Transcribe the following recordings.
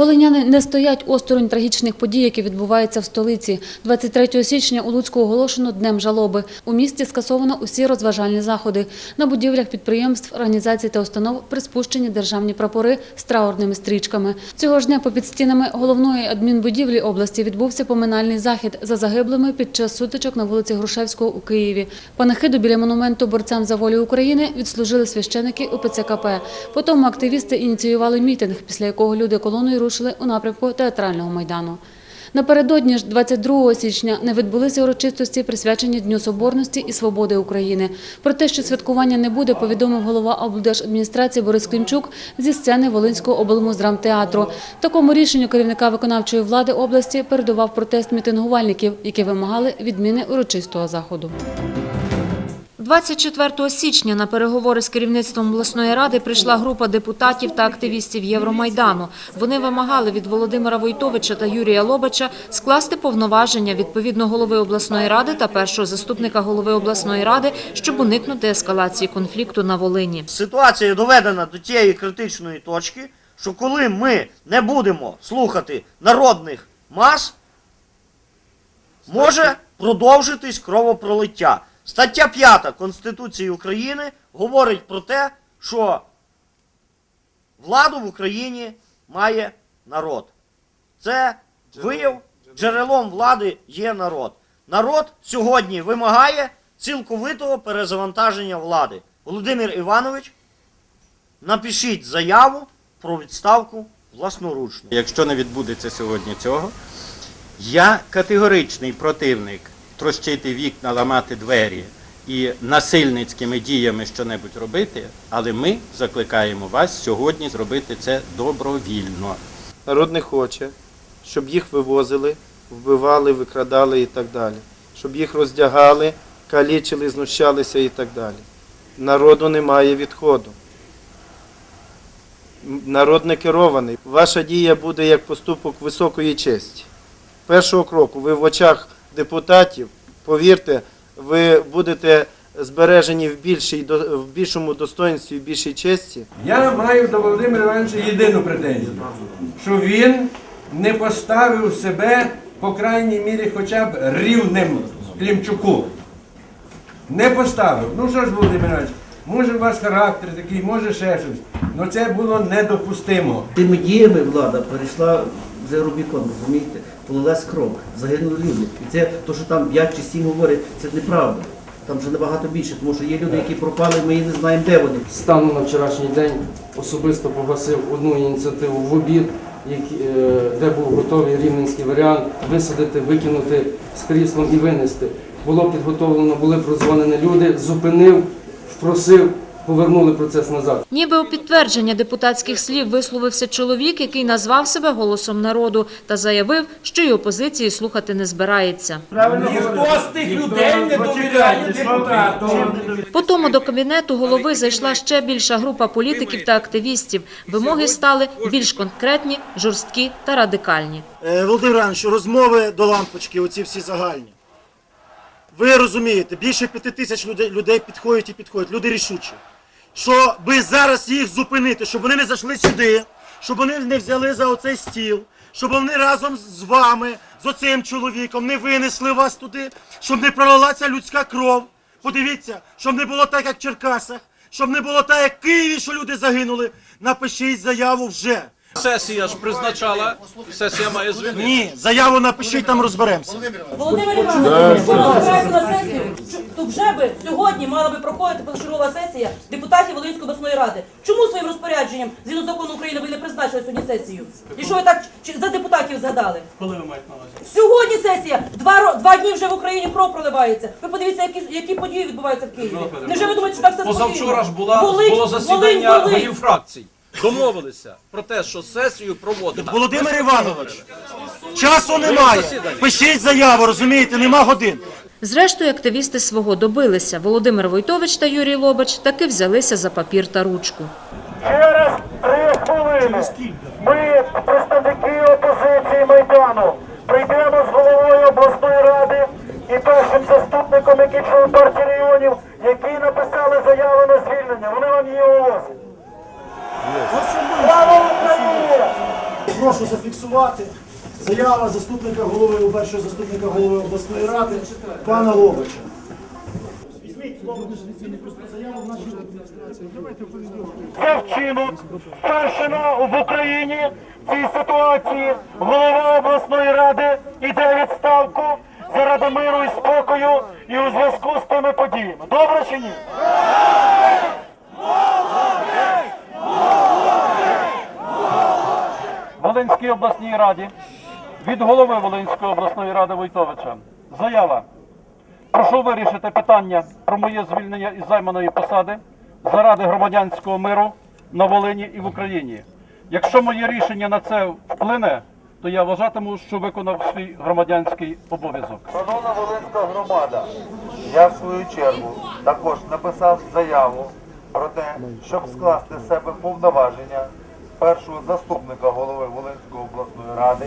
Волиняни не стоять осторонь трагічних подій, які відбуваються в столиці. 23 січня у Луцьку оголошено Днем жалоби. У місті скасовано усі розважальні заходи. На будівлях підприємств, організацій та установ приспущені державні прапори з траурними стрічками. Цього ж дня попід стінами головної адмінбудівлі області відбувся поминальний захід за загиблими під час сутичок на вулиці Грушевського у Києві. Панахиду біля монументу борцям за волю України відслужили священики УПЦКП. Потім активісти ініціювали мітинг, після якого люди колоною рушили у напрямку театрального майдану. Напередодні ж 22 січня не відбулися урочистості, присвячені Дню Соборності і Свободи України. Про те, що святкування не буде, повідомив голова облдержадміністрації Борис Клімчук зі сцени Волинського облмуздрамтеатру. Такому рішенню керівника виконавчої влади області передував протест мітингувальників, які вимагали відміни урочистого заходу. 24 січня на переговори з керівництвом обласної ради прийшла група депутатів та активістів Євромайдану. Вони вимагали від Володимира Войтовича та Юрія Лобача скласти повноваження відповідно голови обласної ради та першого заступника голови обласної ради, щоб уникнути ескалації конфлікту на Волині. Ситуація доведена до тієї критичної точки, що коли ми не будемо слухати народних мас, може продовжитись кровопролиття. Стаття 5 Конституції України говорить про те, що владу в Україні має народ. Це вияв, джерелом влади є народ. Народ сьогодні вимагає цілковитого перезавантаження влади. Володимир Іванович, напишіть заяву про відставку власноручно. Якщо не відбудеться сьогодні цього, я категоричний противник трощити вікна, ламати двері і насильницькими діями щонебудь робити, але ми закликаємо вас сьогодні зробити це добровільно. Народ не хоче, щоб їх вивозили, вбивали, викрадали і так далі. Щоб їх роздягали, калічили, знущалися і так далі. Народу немає відходу. Народ не керований. Ваша дія буде як поступок високої честі. Першого кроку ви в очах депутатів, повірте, ви будете збережені в, більшій, в більшому достоинстві, в більшій честі. Я маю до Володимира Івановича єдину претензію, що він не поставив себе, по крайній мірі, хоча б рівнем Клімчуку. Не поставив. Ну що ж, Володимир Іванович, може у вас характер такий, може ще щось. але це було недопустимо. Тими діями влада перейшла вже Рубікон, розумієте? Полилась кров, загинули люди. І це то, що там 5 чи 7 говорять, це неправда. Там вже набагато більше, тому що є люди, які пропали, ми і не знаємо, де вони. Станом на вчорашній день особисто погасив одну ініціативу в обід, е, де був готовий рівненський варіант висадити, викинути з кріслом і винести. Було підготовлено, були прозвонені люди, зупинив, впросив, повернули процес назад. Ніби у підтвердження депутатських слів висловився чоловік, який назвав себе голосом народу та заявив, що й опозиції слухати не збирається. Ніхто з тих людей не довіряє депутатам. Потім до кабінету голови зайшла ще більша група політиків та активістів. Вимоги стали більш конкретні, жорсткі та радикальні. Е, Володимир Іванович, розмови до лампочки, оці всі загальні. Ви розумієте, більше п'яти тисяч людей, людей підходять і підходять, люди рішучі. Що би зараз їх зупинити, щоб вони не зайшли сюди, щоб вони не взяли за оцей стіл, щоб вони разом з вами, з оцим чоловіком, не винесли вас туди, щоб не пролилася людська кров. Подивіться, щоб не було так, як в Черкасах, щоб не було так, як в Києві, що люди загинули. Напишіть заяву вже. Сесія ж призначала, сесія має звільнити. Ні, заяву напишіть, там розберемося. Володимир Іванович, якщо ви збираєте на сесію, то вже би сьогодні мала би проходити позачергова сесія депутатів Волинської обласної ради. Чому своїм розпорядженням згідно закону України ви не призначили сьогодні сесію? І що ви так чи- за депутатів згадали? Коли ви маєте на увазі? Сьогодні сесія. Два, ро- два дні вже в Україні кров проливається. Ви подивіться, які, які події відбуваються в Києві. Невже ви думаєте, що так все спокійно? Позавчора ж була, Болить, було засідання болить. голів фракцій. Домовилися про те, що сесію проводимо. Володимир Іванович, часу немає. Пишіть заяву, розумієте, нема годин. Зрештою, активісти свого добилися. Володимир Войтович та Юрій Лобач таки взялися за папір та ручку. Через три хвилини ми, представники опозиції Майдану, прийдемо з головою обласної ради і першим заступником, який член партії регіонів, які написали заяву на звільнення. Вони вам її оголосять. Прошу проголосувати. Заява заступника голови, першого заступника голови обласної ради, пана Лобача. Це вчинок старшина в Україні в цій ситуації голова обласної ради іде відставку заради миру і спокою і у зв'язку з тими подіями. Добре чи ні? Волинській обласній раді від голови Волинської обласної ради Войтовича. Заява. Прошу вирішити питання про моє звільнення із займаної посади заради громадянського миру на Волині і в Україні. Якщо моє рішення на це вплине, то я вважатиму, що виконав свій громадянський обов'язок. Шановна Волинська громада, я в свою чергу також написав заяву про те, щоб скласти з себе повноваження першого заступника голови Волинської обласної ради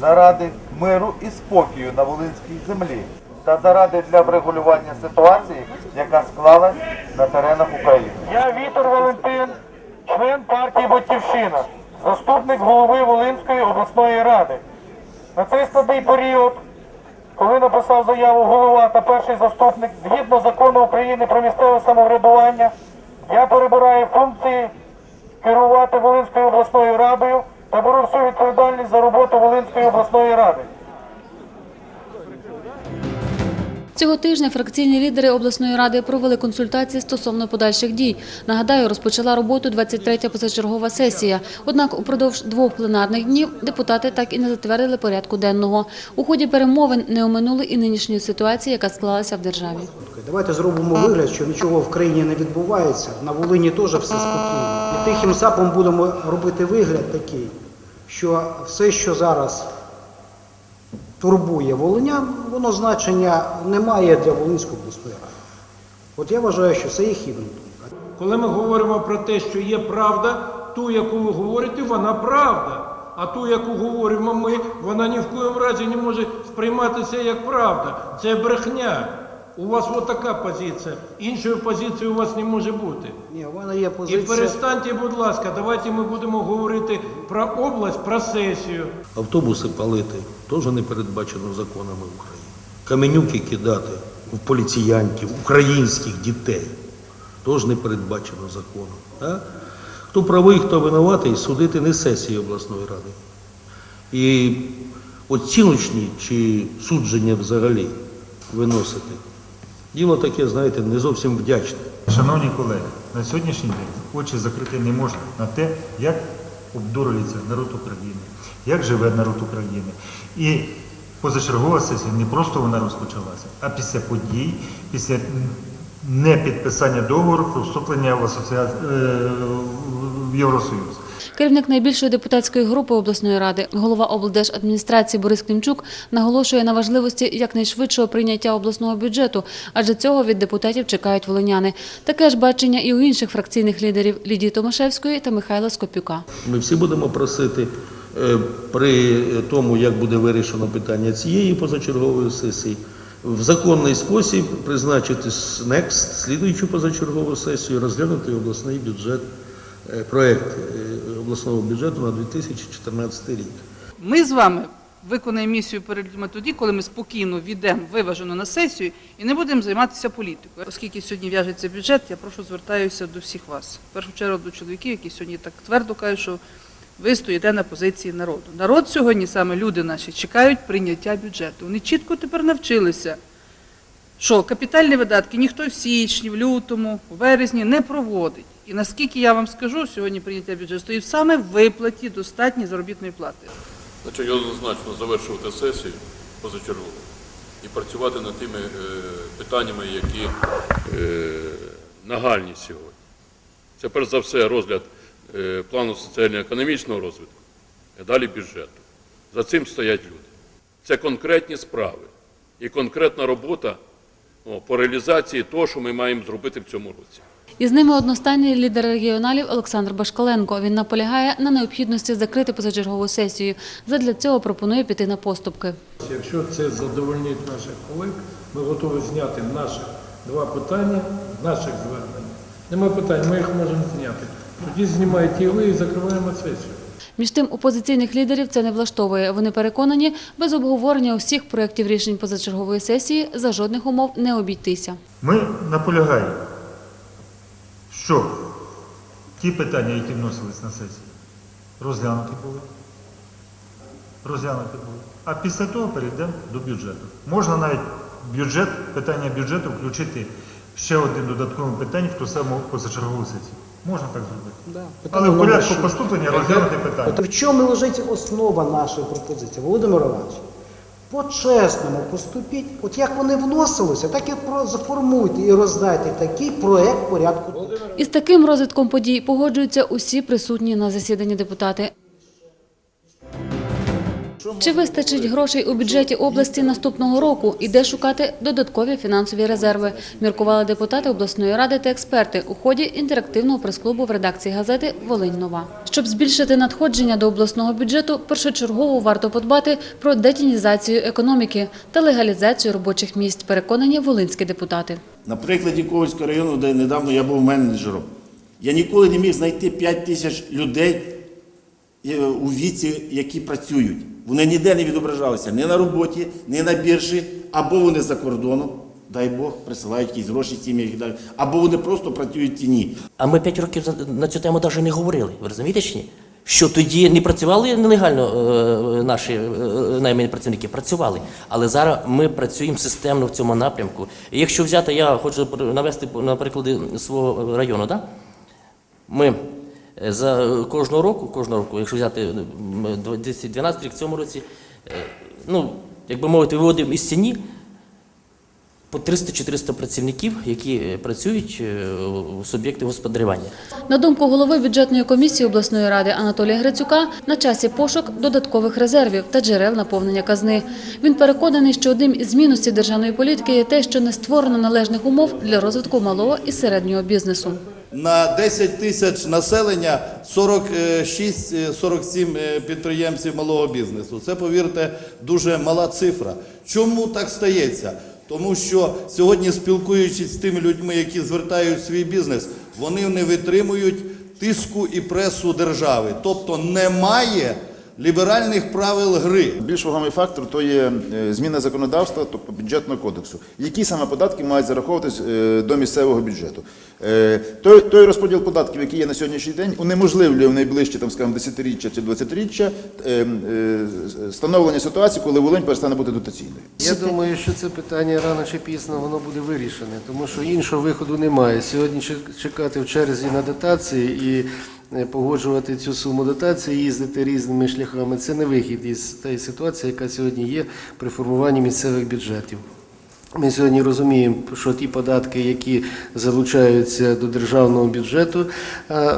заради миру і спокою на Волинській землі та заради для врегулювання ситуації, яка склалась на теренах України. Я Вітер Валентин, член партії Батьківщина, заступник голови Волинської обласної ради. На цей складний період, коли написав заяву голова та перший заступник, згідно закону України про місцеве самоврядування, я перебираю функції керувати Волинською обласною радою та беру всю відповідальність за роботу Волинської обласної ради. Цього тижня фракційні лідери обласної ради провели консультації стосовно подальших дій. Нагадаю, розпочала роботу 23-я позачергова сесія. Однак упродовж двох пленарних днів депутати так і не затвердили порядку денного. У ході перемовин не оминули і нинішньої ситуації, яка склалася в державі. Давайте зробимо вигляд, що нічого в країні не відбувається. На Волині теж все спокійно. І тихим сапом будемо робити вигляд такий, що все, що зараз турбує волинян, воно значення не має для Волинської обласної ради. От я вважаю, що це є хібна думка. Коли ми говоримо про те, що є правда, ту, яку ви говорите, вона правда. А ту, яку говоримо ми, вона ні в коєму разі не може сприйматися як правда. Це брехня. У вас отака позиція. Іншої позиції у вас не може бути. Ні, у мене є І перестаньте, будь ласка, давайте ми будемо говорити про область, про сесію. Автобуси палити теж не передбачено законами України. Каменюки кидати в поліціянтів, українських дітей теж не передбачено законом. А? Хто правий, хто винуватий, судити не сесії обласної ради. І оціночні чи судження взагалі виносити. Діло таке, знаєте, не зовсім вдячне. Шановні колеги, на сьогоднішній день очі закрити не можна на те, як обдурюється народ України, як живе народ України. І позачергова сесія не просто вона розпочалася, а після подій, після непідписання договору про вступлення в, асоціа... е, в Євросоюз. Керівник найбільшої депутатської групи обласної ради, голова облдержадміністрації Борис Клімчук наголошує на важливості якнайшвидшого прийняття обласного бюджету, адже цього від депутатів чекають волиняни. Таке ж бачення і у інших фракційних лідерів Лідії Томашевської та Михайла Скопюка. Ми всі будемо просити е, при тому, як буде вирішено питання цієї позачергової сесії, в законний спосіб призначити next, слідуючу позачергову сесію, розглянути обласний бюджет, е, проект е, обласного бюджету на 2014 рік. Ми з вами виконаємо місію перед людьми тоді, коли ми спокійно війдемо виважено на сесію і не будемо займатися політикою. Оскільки сьогодні в'яжеться бюджет, я прошу звертаюся до всіх вас. В першу чергу до чоловіків, які сьогодні так твердо кажуть, що ви стоїте на позиції народу. Народ сьогодні, саме люди наші, чекають прийняття бюджету. Вони чітко тепер навчилися, що капітальні видатки ніхто в січні, в лютому, в березні не проводить. І наскільки я вам скажу, сьогодні прийняття бюджету стоїть саме виплаті достатньої заробітної плати. Значить, однозначно завершувати сесію позачергову і працювати над тими е, питаннями, які е, нагальні сьогодні. Це перш за все розгляд е, плану соціально-економічного розвитку, а далі бюджету. За цим стоять люди. Це конкретні справи і конкретна робота о, по реалізації того, що ми маємо зробити в цьому році. Із ними одностайний лідер регіоналів Олександр Башкаленко. Він наполягає на необхідності закрити позачергову сесію. Задля цього пропонує піти на поступки. Якщо це задовольнить наших колег, ми готові зняти наші два питання, наших звернень. Нема питань, ми їх можемо зняти. Тоді знімайте і ви і закриваємо сесію. Між тим, опозиційних лідерів це не влаштовує. Вони переконані, без обговорення усіх проєктів рішень позачергової сесії за жодних умов не обійтися. Ми наполягаємо, що ті питання, які вносились на сесію, розглянуті були. Розглянуті були. А після того перейдемо до бюджету. Можна навіть бюджет, питання бюджету включити ще один додаткове питання в ту саму позачергову сесію. Можна так зробити. Але в порядку поступлення розглянути питання. От в чому лежить основа нашої пропозиції? Володимир Іванович, по-чесному поступіть, от як вони вносилися, так і заформуйте і роздайте такий проект порядку. Із таким розвитком подій погоджуються усі присутні на засіданні депутати. Чи вистачить грошей у бюджеті області наступного року і де шукати додаткові фінансові резерви? Міркували депутати обласної ради та експерти у ході інтерактивного прес-клубу в редакції газети Волинь Нова. Щоб збільшити надходження до обласного бюджету, першочергово варто подбати про детінізацію економіки та легалізацію робочих місць. Переконані волинські депутати. На прикладі Ковальського району, де недавно я був менеджером, я ніколи не міг знайти 5 тисяч людей е, у віці, які працюють. Вони ніде не відображалися ні на роботі, ні на біржі, або вони за кордоном, дай Бог, присилають якісь гроші сім'ї, або вони просто працюють в тіні. А ми 5 років на цю тему навіть не говорили. Ви розумієте чи ні? Що тоді не працювали нелегально е, наші е, наймані працівники? Працювали. Але зараз ми працюємо системно в цьому напрямку. І якщо взяти, я хочу навести на приклади свого району, да? ми за кожного року, кожного року, якщо взяти м, 2012 рік в цьому році, е, ну, як би мовити, виводимо із ціні по 300-400 працівників, які е, працюють е, у суб'єкти господарювання. На думку голови бюджетної комісії обласної ради Анатолія Грицюка, на часі пошук додаткових резервів та джерел наповнення казни. Він переконаний, що одним із мінусів державної політики є те, що не створено належних умов для розвитку малого і середнього бізнесу. На 10 тисяч населення 46-47 е, підприємців малого бізнесу. Це, повірте, дуже мала цифра. Чому так стається? Тому що сьогодні, спілкуючись з тими людьми, які звертають свій бізнес, вони не витримують тиску і пресу держави. Тобто немає ліберальних правил гри. Більш вагомий фактор то є е, зміна законодавства, тобто бюджетного кодексу. Які саме податки мають зараховуватись е, до місцевого бюджету? Е, Той, той розподіл податків, який є на сьогоднішній день, унеможливлює в найближчі там, скажімо, десятиріччя чи двадцятиріччя е, е, становлення ситуації, коли Волинь перестане бути дотаційною. Я думаю, що це питання рано чи пізно воно буде вирішене, тому що іншого виходу немає. Сьогодні чекати в черзі на дотації і погоджувати цю суму дотації, їздити різними шляхами це не вихід із тієї ситуації, яка сьогодні є при формуванні місцевих бюджетів. Ми сьогодні розуміємо, що ті податки, які залучаються до державного бюджету,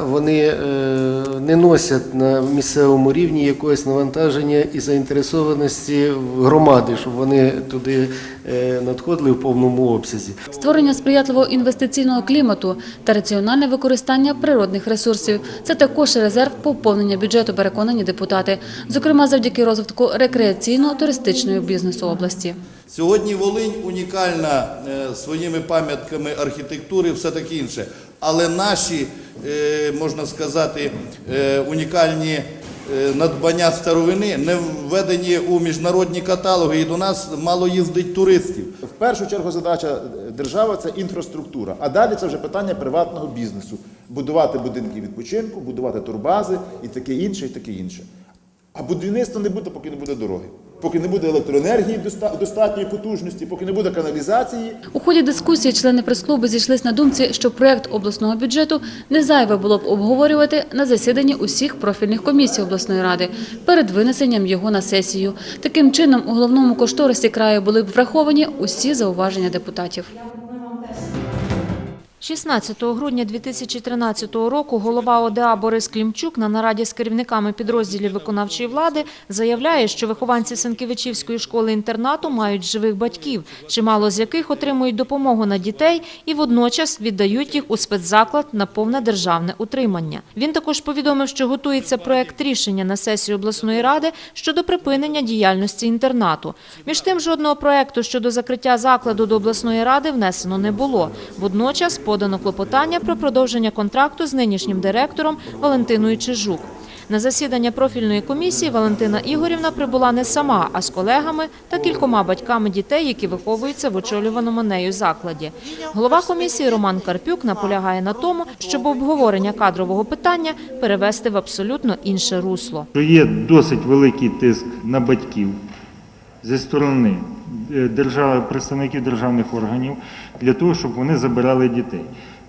вони е, не носять на місцевому рівні якогось навантаження і заінтересованості громади, щоб вони туди е, надходили в повному обсязі. Створення сприятливого інвестиційного клімату та раціональне використання природних ресурсів – це також резерв поповнення бюджету, переконані депутати. Зокрема, завдяки розвитку рекреаційно-туристичного бізнесу області. Сьогодні Волинь унікальна е, своїми пам'ятками архітектури, все таке інше. Але наші, е, можна сказати, е, унікальні надбання старовини не введені у міжнародні каталоги, і до нас мало їздить туристів. В першу чергу задача держави це інфраструктура, а далі це вже питання приватного бізнесу. Будувати будинки відпочинку, будувати турбази і таке інше, і таке інше. А будівництва не буде, поки не буде дороги, поки не буде електроенергії доста- достатньої потужності, поки не буде каналізації. У ході дискусії члени прес-клубу зійшлися на думці, що проект обласного бюджету не зайве було б обговорювати на засіданні усіх профільних комісій обласної ради перед винесенням його на сесію. Таким чином, у головному кошторисі краю були б враховані усі зауваження депутатів. 16 грудня 2013 року голова ОДА Борис Клімчук на нараді з керівниками підрозділів виконавчої влади заявляє, що вихованці Сенкевичівської школи-інтернату мають живих батьків, чимало з яких отримують допомогу на дітей і водночас віддають їх у спецзаклад на повне державне утримання. Він також повідомив, що готується проект рішення на сесію обласної ради щодо припинення діяльності інтернату. Між тим, жодного проекту щодо закриття закладу до обласної ради внесено не було. Водночас подано клопотання про продовження контракту з нинішнім директором Валентиною Чижук. На засідання профільної комісії Валентина Ігорівна прибула не сама, а з колегами та кількома батьками дітей, які виховуються в очолюваному нею закладі. Голова комісії Роман Карпюк наполягає на тому, щоб обговорення кадрового питання перевести в абсолютно інше русло. Є досить великий тиск на батьків зі сторони е, держав, представників державних органів для того, щоб вони забирали дітей.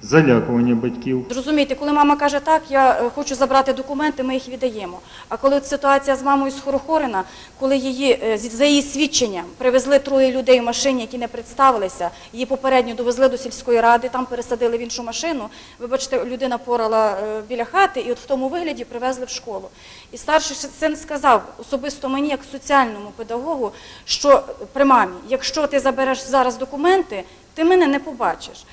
Залякування батьків. Зрозумійте, коли мама каже так, я е, хочу забрати документи, ми їх віддаємо. А коли ситуація з мамою з коли її е, за її свідченням привезли троє людей в машині, які не представилися, її попередньо довезли до сільської ради, там пересадили в іншу машину. Вибачте, людина порала е, біля хати, і от в тому вигляді привезли в школу. І старший син сказав особисто мені, як соціальному педагогу, що при мамі, якщо ти забереш зараз документи, ти мене не побачиш.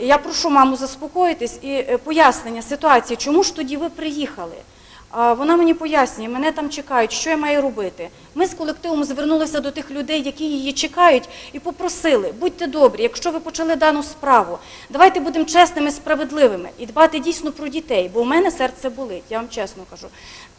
Я прошу маму заспокоїтись і е, пояснення ситуації, чому ж тоді ви приїхали. Вона мені пояснює, мене там чекають, що я маю робити. Ми з колективом звернулися до тих людей, які її чекають, і попросили, будьте добрі, якщо ви почали дану справу, давайте будемо чесними, справедливими і дбати дійсно про дітей, бо у мене серце болить, я вам чесно кажу.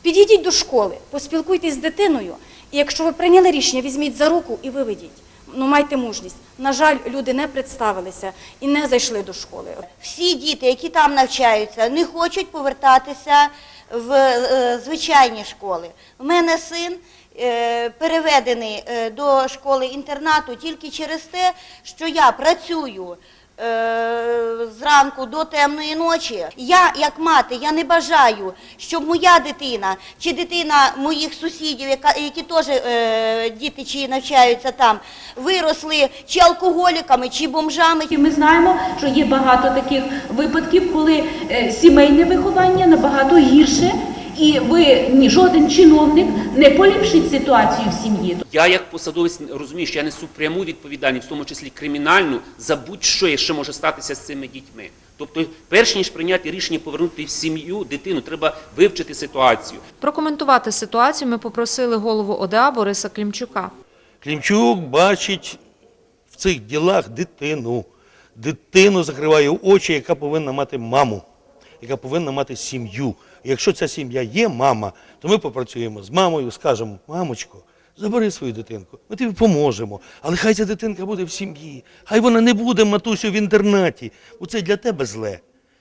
Підійдіть до школи, поспілкуйтесь з дитиною, і якщо ви прийняли рішення, візьміть за руку і виведіть. Ну, майте мужність. На жаль, люди не представилися і не зайшли до школи. Всі діти, які там навчаються, не хочуть повертатися в е, звичайні школи. У мене син е, переведений е, до школи інтернату тільки через те, що я працюю. Е, Зранку до темної ночі. Я, як мати, я не бажаю, щоб моя дитина чи дитина моїх сусідів, яка, які теж е, діти чи навчаються там, виросли чи алкоголіками, чи бомжами. І ми знаємо, що є багато таких випадків, коли е, сімейне виховання набагато гірше, і ви ні жоден чиновник не поліпшить ситуацію в сім'ї. Я як посадовець розумію, що я несу пряму відповідальність, в тому числі кримінальну, за будь-що ще може статися з цими дітьми. Тобто, перш ніж прийняти рішення повернути в сім'ю дитину, треба вивчити ситуацію. Прокоментувати ситуацію ми попросили голову ОДА Бориса Клімчука. Клімчук бачить в цих ділах дитину. Дитину закриває очі, яка повинна мати маму, яка повинна мати сім'ю. Якщо ця сім'я є мама, то ми попрацюємо з мамою, скажемо, мамочко, забери свою дитинку, ми тобі поможемо. Але хай ця дитинка буде в сім'ї, хай вона не буде матусю в інтернаті, бо це для тебе зле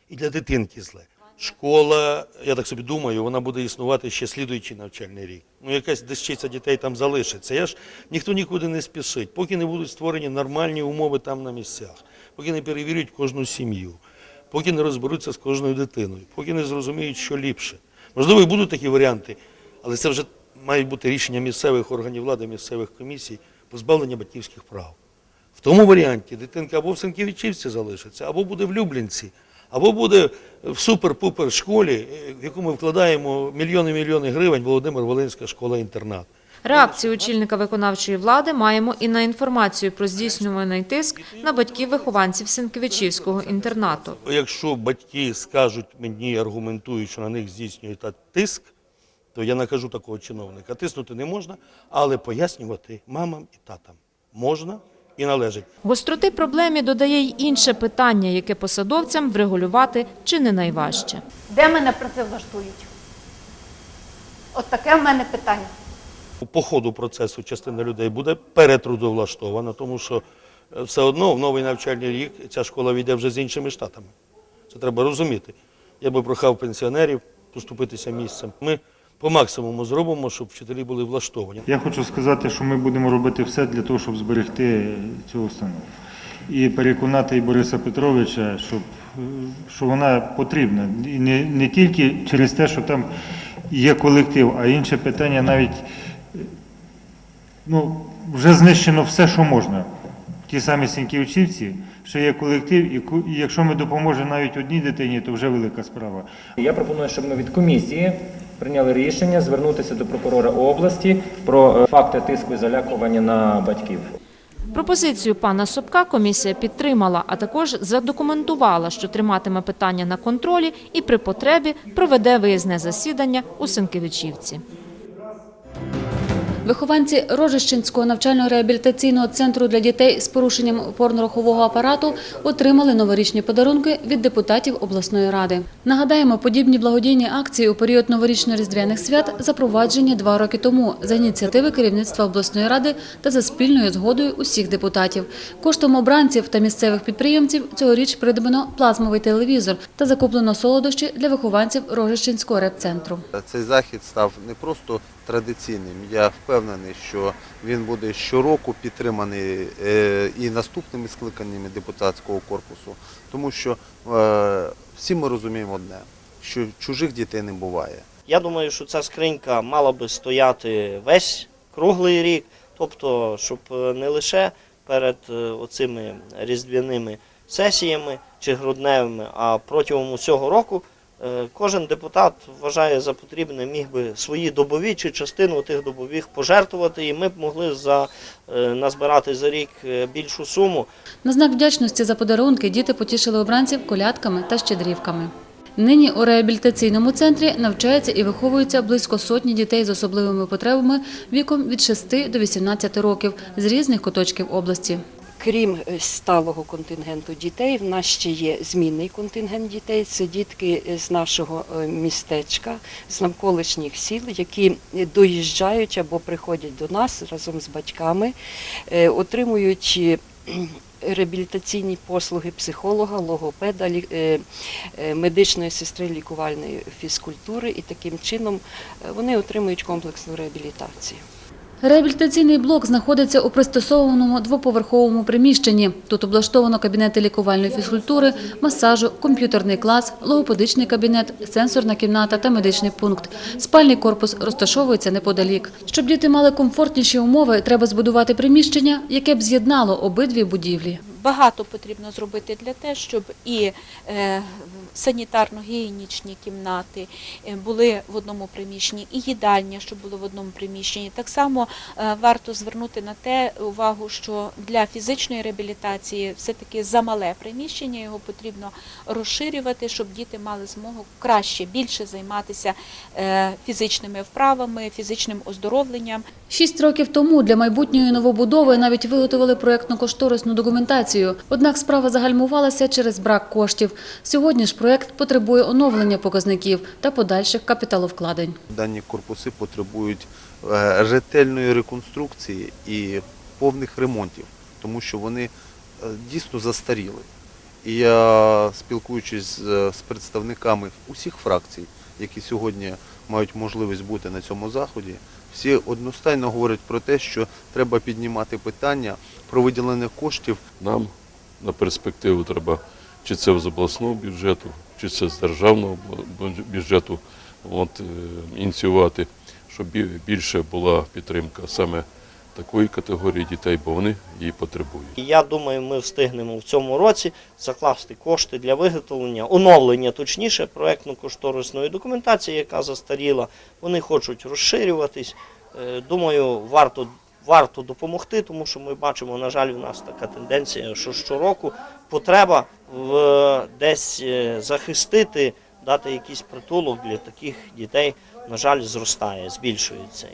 і для дитинки зле. Школа, я так собі думаю, вона буде існувати ще слідуючий навчальний рік. Ну, якась дещиця дітей там залишиться. Я ж ніхто нікуди не спішить, поки не будуть створені нормальні умови там на місцях, поки не перевірять кожну сім'ю, поки не розберуться з кожною дитиною, поки не зрозуміють, що ліпше. Можливо, і будуть такі варіанти, але це вже мають бути рішення місцевих органів влади, місцевих комісій, позбавлення батьківських прав. В тому варіанті дитинка або в Санківічівці залишиться, або буде в Люблінці, або буде в супер-пупер школі, е, в яку ми вкладаємо мільйони-мільйони гривень Володимир Волинська школа-інтернат. Реакцію очільника виконавчої влади маємо і на інформацію про здійснюваний тиск на батьків вихованців Сенкевичівського інтернату. Якщо батьки скажуть мені, аргументують, що на них здійснюється тиск, то я накажу такого чиновника. Тиснути не можна, але пояснювати мамам і татам можна і належить. Гостроти проблемі додає й інше питання, яке посадовцям врегулювати чи не найважче. Де мене працевлаштують? От таке в мене питання. По ходу процесу частина людей буде перетрудовлаштована, тому що е, все одно в новий навчальний рік ця школа війде вже з іншими штатами. Це треба розуміти. Я би прохав пенсіонерів поступитися місцем. Ми по максимуму зробимо, щоб вчителі були влаштовані. Я хочу сказати, що ми будемо робити все для того, щоб зберегти цю установу. І переконати і Бориса Петровича, щоб, е, що вона потрібна. І не, не тільки через те, що там є колектив, а інше питання навіть ну, вже знищено все, що можна. В тій самій Сіньківчівці, що є колектив, і ку- якщо ми допоможемо навіть одній дитині, то вже велика справа. Я пропоную, щоб ми від комісії прийняли рішення звернутися до прокурора області про е, факти тиску і залякування на батьків. Пропозицію пана Собка комісія підтримала, а також задокументувала, що триматиме питання на контролі і при потребі проведе виїзне засідання у Сенкевичівці. Вихованці Рожищенського навчально-реабілітаційного центру для дітей з порушенням опорно-рухового апарату отримали новорічні подарунки від депутатів обласної ради. Нагадаємо, подібні благодійні акції у період новорічно-різдвяних свят запроваджені два роки тому за ініціативи керівництва обласної ради та за спільною згодою усіх депутатів. Коштом обранців та місцевих підприємців цьогоріч придбано плазмовий телевізор та закуплено солодощі для вихованців Рожищенського репцентру. Цей захід став не просто традиційним. Я впевнений, що він буде щороку підтриманий е, і наступними скликаннями депутатського корпусу, тому що е, всі ми розуміємо одне, що чужих дітей не буває. Я думаю, що ця скринька мала би стояти весь круглий рік, тобто, щоб е, не лише перед оцими різдвяними сесіями чи грудневими, а протягом усього року кожен депутат вважає за потрібне міг би свої добові чи частину тих добових пожертвувати, і ми б могли за, е, назбирати за рік е, більшу суму. На знак вдячності за подарунки діти потішили обранців колядками та щедрівками. Нині у реабілітаційному центрі навчаються і виховуються близько сотні дітей з особливими потребами віком від 6 до 18 років з різних куточків області. Крім е, сталого контингенту дітей, в нас ще є змінний контингент дітей. Це дітки з нашого е, містечка, з навколишніх сіл, які доїжджають або приходять до нас разом з батьками, е, отримують е, реабілітаційні послуги психолога, логопеда, е, е, медичної сестри лікувальної фізкультури, і таким чином е, вони отримують комплексну реабілітацію. Реабілітаційний блок знаходиться у пристосованому двоповерховому приміщенні. Тут облаштовано кабінети лікувальної фізкультури, масажу, комп'ютерний клас, логопедичний кабінет, сенсорна кімната та медичний пункт. Спальний корпус розташовується неподалік. Щоб діти мали комфортніші умови, треба збудувати приміщення, яке б з'єднало обидві будівлі. Багато потрібно зробити для того, щоб і е, санітарно-гігієнічні кімнати е, були в одному приміщенні, і їдальня, щоб було в одному приміщенні. Так само е, варто звернути на те увагу, що для фізичної реабілітації все-таки замале приміщення, його потрібно розширювати, щоб діти мали змогу краще, більше займатися фізичними вправами, фізичним оздоровленням. Шість років тому для майбутньої новобудови навіть виготовили проєктно-кошторисну документацію. Однак справа загальмувалася через брак коштів. Сьогодні ж проєкт потребує оновлення показників та подальших капіталовкладень. Дані корпуси потребують е, ретельної реконструкції і повних ремонтів, тому що вони е, дійсно застаріли. І я, спілкуючись з, з представниками усіх фракцій, які сьогодні мають можливість бути на цьому заході, всі одностайно говорять про те, що треба піднімати питання про виділення коштів. Нам на перспективу треба чи це з обласного бюджету, чи це з державного бюджету от, е, ініціювати, щоб більше була підтримка саме такої категорії дітей, бо вони її потребують. Я думаю, ми встигнемо в цьому році закласти кошти для виготовлення, оновлення, точніше, проєктно-кошторисної документації, яка застаріла. Вони хочуть розширюватись. Е, Думаю, варто, варто допомогти, тому що ми бачимо, на жаль, у нас така тенденція, що щороку потреба в десь е, захистити, дати якийсь притулок для таких дітей, на жаль, зростає, збільшується.